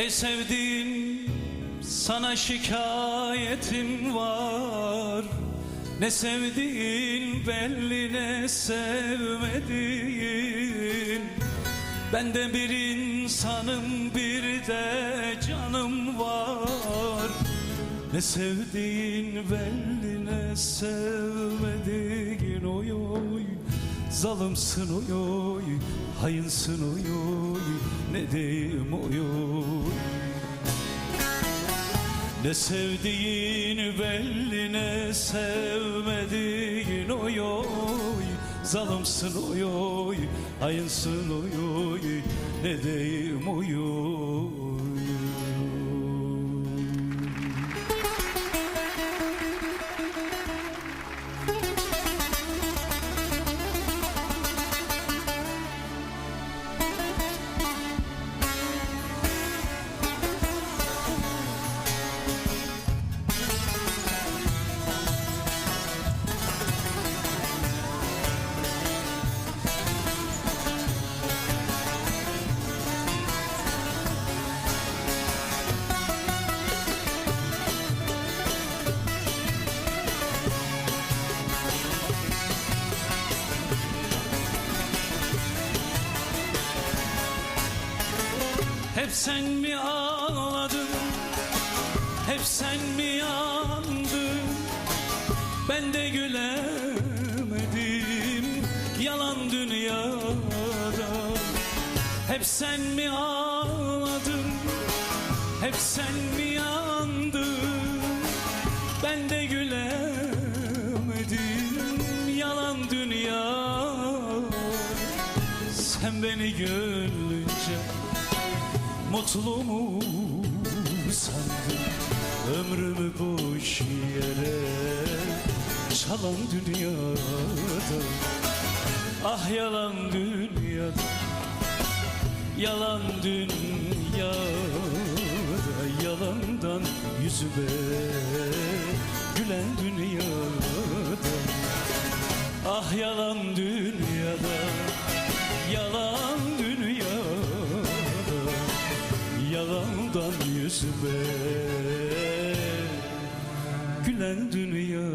Ey sevdiğim sana şikayetim var. Ne sevdiğin belli ne sevmediğin. Ben de bir insanım bir de canım var. Ne sevdiğin belli ne sevmediğin Zalımsın oy Hayınsın oy Ne diyeyim oy Ne sevdiğin belli ne sevmediğin oy Zalımsın oy Hayınsın oy Ne diyeyim oy Hep sen mi ağladın? Hep sen mi yandın? Ben de gülemedim Yalan dünyada. Hep sen mi ağladın? Hep sen mi yandın? Ben de gülemedim Yalan dünya Sen beni gönlünce Mutlu mu sandın Ömrümü boş yere Çalan dünyada. Ah yalan dünyada Yalan dünyada. Yalandan yüzüme Gülen dünyada. Ah yalan dünyada yüzüme Gülen dünya